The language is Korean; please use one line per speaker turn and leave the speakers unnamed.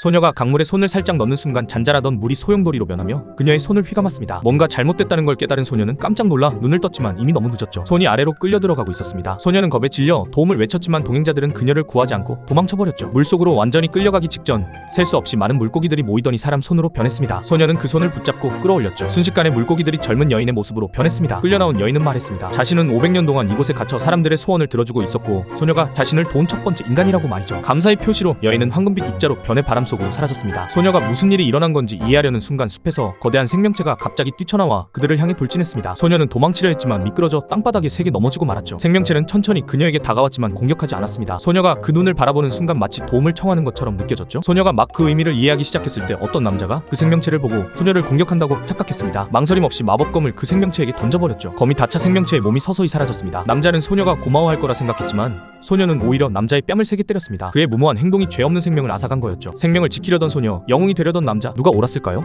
소녀가 강물에 손을 살짝 넣는 순간 잔잔하던 물이 소용돌이로 변하며 그녀의 손을 휘감았습니다. 뭔가 잘못됐다는 걸 깨달은 소녀는 깜짝 놀라 눈을 떴지만 이미 너무 늦었죠. 손이 아래로 끌려 들어가고 있었습니다. 소녀는 겁에 질려 도움을 외쳤지만 동행자들은 그녀를 구하지 않고 도망쳐버렸죠. 물속으로 완전히 끌려가기 직전 셀 수 없이 많은 물고기들이 모이더니 사람 손으로 변했습니다. 소녀는 그 손을 붙잡고 끌어올렸죠. 순식간에 물고기들이 젊은 여인의 모습으로 변했습니다. 끌려나온 여인은 말했습니다. 자신은 500년 동안 이곳에 갇혀 사람들의 소원을 들어주고 있었고 소녀가 자신을 도운 첫 번째 인간이라고 말이죠. 감사의 표시로 여인은 황금빛 입자로 변해 바람 속으로 사라졌습니다. 소녀가 무슨 일이 일어난 건지 이해하려는 순간 숲에서 거대한 생명체가 갑자기 뛰쳐나와 그들을 향해 돌진했습니다. 소녀는 도망치려 했지만 미끄러져 땅바닥에 세게 넘어지고 말았죠. 생명체는 천천히 그녀에게 다가왔지만 공격하지 않았습니다. 소녀가 그 눈을 바라보는 순간 마치 도움을 청하는 것처럼 느껴졌죠. 소녀가 막 그 의미를 이해하기 시작했을 때 어떤 남자가 그 생명체를 보고 소녀를 공격한다고 착각했습니다. 망설임 없이 마법검을 그 생명체에게 던져버렸죠. 검이 닫혀 생명체의 몸이 서서히 사라졌습니다. 남자는 소녀가 고마워할 거라 생각했지만 소녀는 오히려 남자의 뺨을 세게 때렸습니다. 그의 무모한 행동이 죄 없는 생명을 앗아간 거였죠. 생명을 지키려던 소녀, 영웅이 되려던 남자 누가 옳았을까요?